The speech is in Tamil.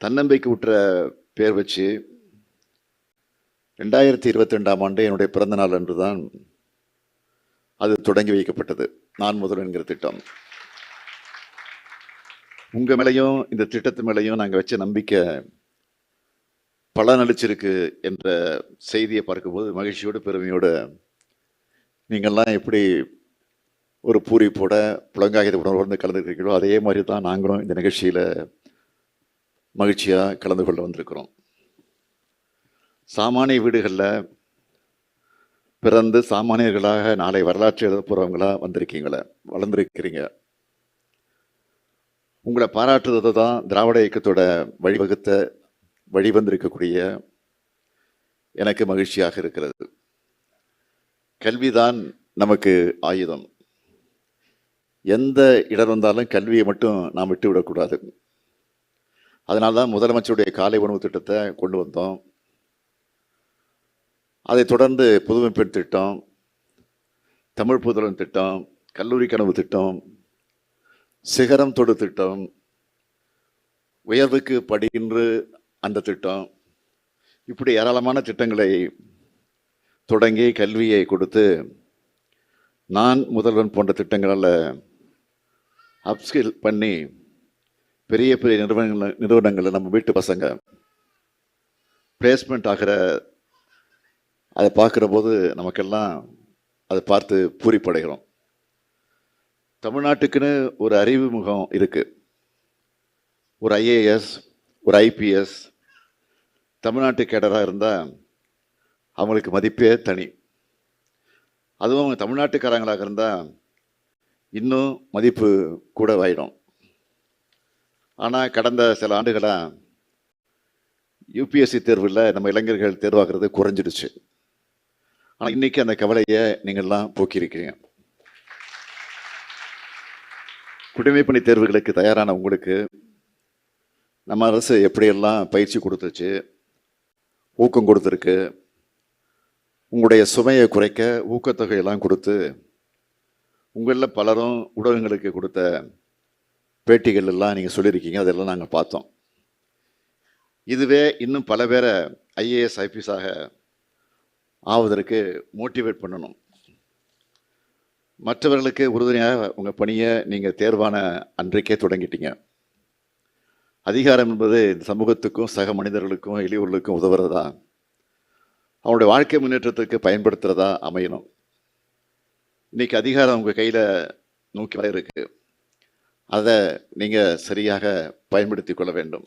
தன்னம்பிக்கை உற்ற பேர் வச்சு ரெண்டாயிரத்தி இருபத்தி ரெண்டாம் ஆண்டு என்னுடைய பிறந்த நாள் அன்று தான் அது தொடங்கி வைக்கப்பட்டது. நான் முதல் என்கிற திட்டம். உங்கள் மேலையும் இந்த திட்டத்து மேலையும் நாங்கள் வச்ச நம்பிக்கை பலனளிச்சிருக்கு என்ற செய்தியை பார்க்கும்போது மகிழ்ச்சியோடு பெருமையோடு நீங்கள்லாம் எப்படி ஒரு பூரிப்போட புலங்காகித உணர்வு கலந்துருக்கீங்களோ அதே மாதிரி தான் நாங்களும் இந்த நிகழ்ச்சியில் மகிழ்ச்சியாக கலந்து கொள்ள வந்திருக்கிறோம். சாமானிய வீடுகளில் பிறந்து சாமானியர்களாக நாளை வரலாற்று எழுத போகிறவங்களாக வந்திருக்கீங்களே வளர்ந்துருக்கிறீங்க. உங்களை பாராட்டுறது தான் திராவிட இயக்கத்தோட வழிவகுத்த வழிவந்திருக்கக்கூடிய எனக்கு மகிழ்ச்சியாக இருக்கிறது. கல்விதான் நமக்கு ஆயுதம். எந்த இடர் வந்தாலும் கல்வியை மட்டும் நாம் விட்டு விடக்கூடாது அதனால தான் முதலமைச்சருடைய காலை உணவு திட்டத்தை கொண்டு வந்தோம். அதைத் தொடர்ந்து புதுமை பெண் திட்டம் தமிழ் புதலன் திட்டம் கல்லூரி கனவு திட்டம் சிகரம் தொடு திட்டம் உயர்வுக்கு படிகின்று அந்த திட்டம். இப்படி ஏராளமான திட்டங்களை தொடங்கி கல்வியை கொடுத்து நான் முதல்வன் போன்ற திட்டங்களால் அப்ஸ்கில் பண்ணி பெரிய பெரிய நிறுவனங்கள் நிறுவனங்களில் நம்ம வீட்டு பசங்க பிளேஸ்மெண்ட் ஆகிற அதை பார்க்குற போது நமக்கெல்லாம் அதை பார்த்து பூரிப்படைகிறோம். தமிழ்நாட்டுக்குன்னு ஒரு அறிவு முகம் இருக்குது ஒரு ஐஏஎஸ் ஒரு ஐபிஎஸ் தமிழ்நாட்டு கேடராக இருந்தால் அவங்களுக்கு மதிப்பே தனி. அதுவும் அவங்க தமிழ்நாட்டுக்காரங்களாக இருந்தால் இன்னும் மதிப்பு கூட ஆயிடும் ஆனால் கடந்த சில ஆண்டுகளாக யூபிஎஸ்சி தேர்வில் நம்ம இளைஞர்கள் தேர்வாகிறது குறைஞ்சிடுச்சு. ஆனால் இன்னைக்கு அந்த கவலையை நீங்கள்லாம் குடிமை குடிமைப்பணி தேர்வுகளுக்கு தயாரான உங்களுக்கு நம்ம அரசு எப்படியெல்லாம் பயிற்சி கொடுத்துச்சு ஊக்கம் கொடுத்துருக்கு உங்களுடைய சுமையை குறைக்க ஊக்கத்தொகையெல்லாம் கொடுத்து உங்களில் பலரும் ஊடகங்களுக்கு கொடுத்த பேட்டிகள் எல்லாம் நீங்கள் சொல்லியிருக்கீங்க அதெல்லாம் நாங்கள் பார்த்தோம். இதுவே இன்னும் பல பேரை ஐஏஎஸ் ஐபிஎஸாக ஆவதற்கு மோட்டிவேட் பண்ணணும். மற்றவர்களுக்கு உறுதுணையாக உங்கள் பணியை நீங்கள் தேர்வான அன்றைக்கே தொடங்கிட்டீங்க. அதிகாரம் என்பது இந்த சமூகத்துக்கும் சக மனிதர்களுக்கும் எளியூர்களுக்கும் உதவுறதா? அவனுடைய வாழ்க்கை முன்னேற்றத்துக்கு பயன்படுத்துகிறதா அமையணும். இன்னைக்கு அதிகாரம் உங்கள் கையில் நோக்கி வர இருக்குது அதை நீங்கள் சரியாக பயன்படுத்தி கொள்ள வேண்டும்.